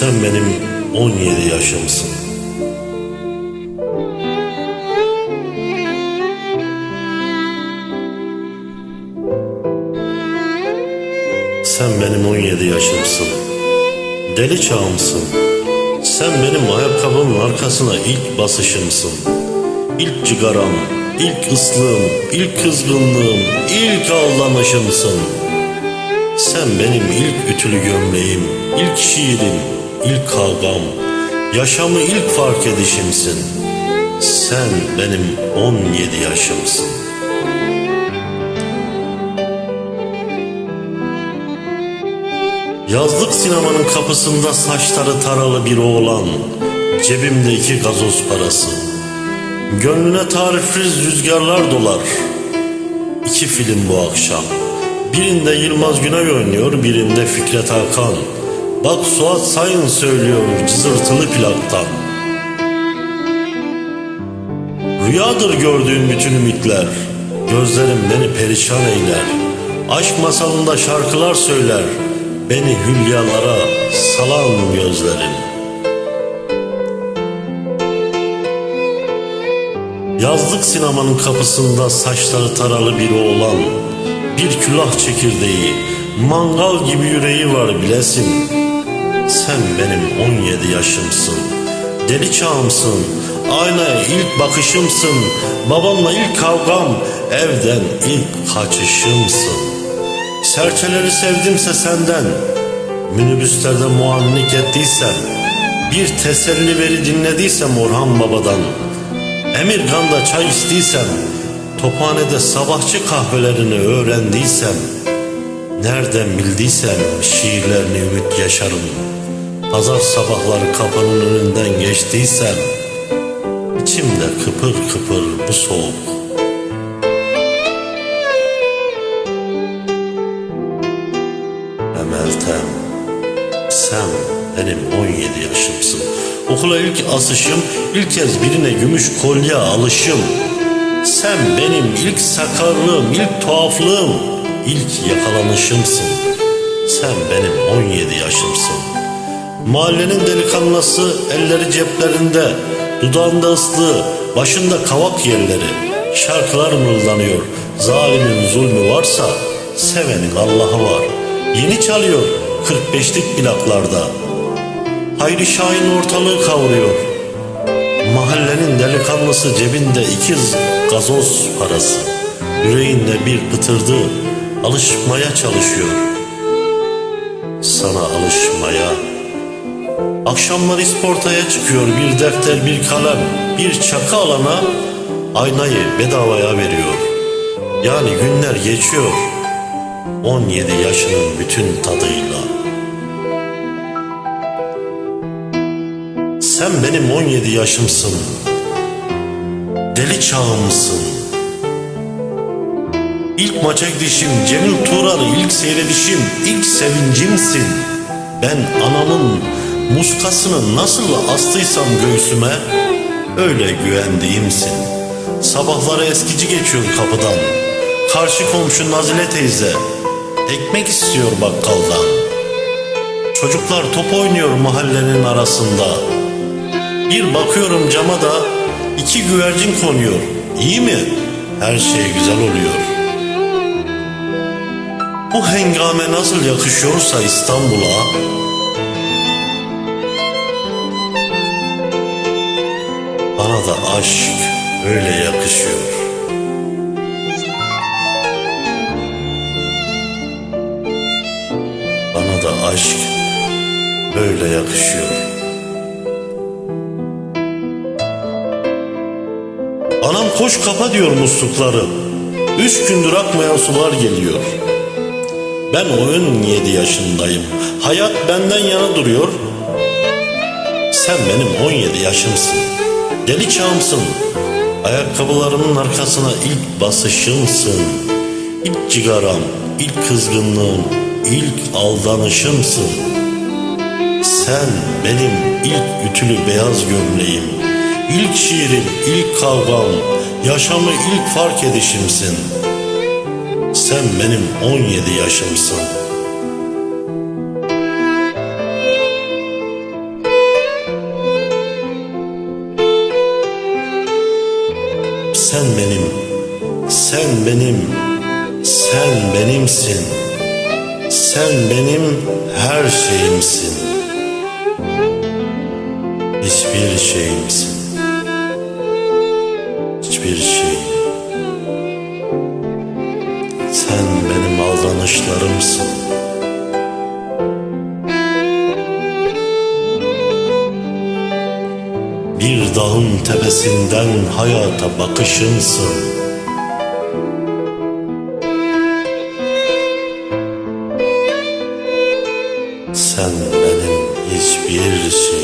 Sen benim 17 yaşımsın. Sen benim 17 yaşımsın. Deli çağımsın. Sen benim ayakkabımın arkasına ilk basışımsın. İlk cigaram, ilk ıslığım, ilk kızgınlığım, ilk aldanışımsın. Sen benim ilk ütülü gömleğim, ilk şiirim, ilk kavgam, yaşamı ilk fark edişimsin. Sen benim 17 yaşımsın. Yazlık sinemanın kapısında saçları taralı bir oğlan, cebimde iki gazoz parası. Gönlüne tarifsiz rüzgarlar dolar. İki film bu akşam. Birinde Yılmaz Güney oynuyor, birinde Fikret Hakan. Bak Suat Sayın söylüyor cızırtılı plaktan. Rüyadır gördüğüm bütün ümitler. Gözlerim beni perişan eyler. Aşk masalında şarkılar söyler. Beni hülyalara salan gözlerim. Yazlık sinemanın kapısında saçları taralı bir oğlan. Bir külah çekirdeği, mangal gibi yüreği var bilesin. Sen benim 17 yaşımsın. Deli çağımsın. Aynaya ilk bakışımsın. Babamla ilk kavgam. Evden ilk kaçışımsın. Serçeleri sevdimse senden. Minibüslerde muavinlik ettiysem. Bir teselli veri dinlediysem Orhan Baba'dan. Emirgan'da çay içtiysem. Tophanede sabahçı kahvelerini öğrendiysem. Nereden bildiysem şiirlerini ümit yaşarım. Pazar sabahları kapının önünden geçtiysem içimde kıpır kıpır bu soğuk. Meltem sen benim 17 yaşımsın. Okula ilk asışım, ilk kez birine gümüş kolye alışım. Sen benim ilk sakarlığım, ilk tuhaflığım, ilk yakalanışımsın. Sen benim 17 yaşımsın. Mahallenin delikanlısı elleri ceplerinde, dudağında ıslığı, başında kavak yerleri. Şarkılar mırıldanıyor. Zalimin zulmü varsa sevenin Allah'ı var. Yeni çalıyor 45'lik plaklarda. Hayri Şahin ortalığı kavuruyor. Mahallenin delikanlısı cebinde ikiz gazoz parası. Yüreğinde bir pıtırdı. Alışmaya çalışıyor. Sana alışmaya. Akşamlar isportaya çıkıyor bir defter bir kalem bir çaka alana aynayı bedavaya veriyor. Yani günler geçiyor 17 yaşının bütün tadıyla. Sen benim 17 yaşımsın. Deli çağımsın. İlk maça gidişim, Cemil Turan'ı ilk seyredişim, ilk sevincimsin. Ben anamın muskasını nasıl astıysam göğsüme, öyle güvendiğimsin. Sabahları eskici geçiyor kapıdan. Karşı komşu Nazile teyze, ekmek istiyor bakkaldan. Çocuklar top oynuyor mahallenin arasında. Bir bakıyorum cama da iki güvercin konuyor. İyi mi? Her şey güzel oluyor. Bu hengame nasıl yakışıyorsa İstanbul'a Bana da aşk öyle yakışıyor. Bana da aşk böyle yakışıyor. Anam koş kapa diyor muslukları. Üç gündür akmayan sular geliyor. Ben 17 yaşındayım. Hayat benden yana duruyor. Sen benim 17 yaşımsın. Deli çağımsın. Ayakkabılarımın arkasına ilk basışımsın. İlk cigaram, ilk kızgınlığım, ilk aldanışımsın. Sen benim ilk ütülü beyaz gömleğim, ilk şiirim, ilk kavgam, yaşamı ilk fark edişimsin. Sen benim 17 yaşımsın. Sen benim, sen benim, sen benimsin. Sen benim her şeyimsin. Hiçbir şeyimsin. Hiçbir şey. Sen benim aldanışlarımsın. Dağın tepesinden hayata bakışınsın. Sen benim hiçbir şey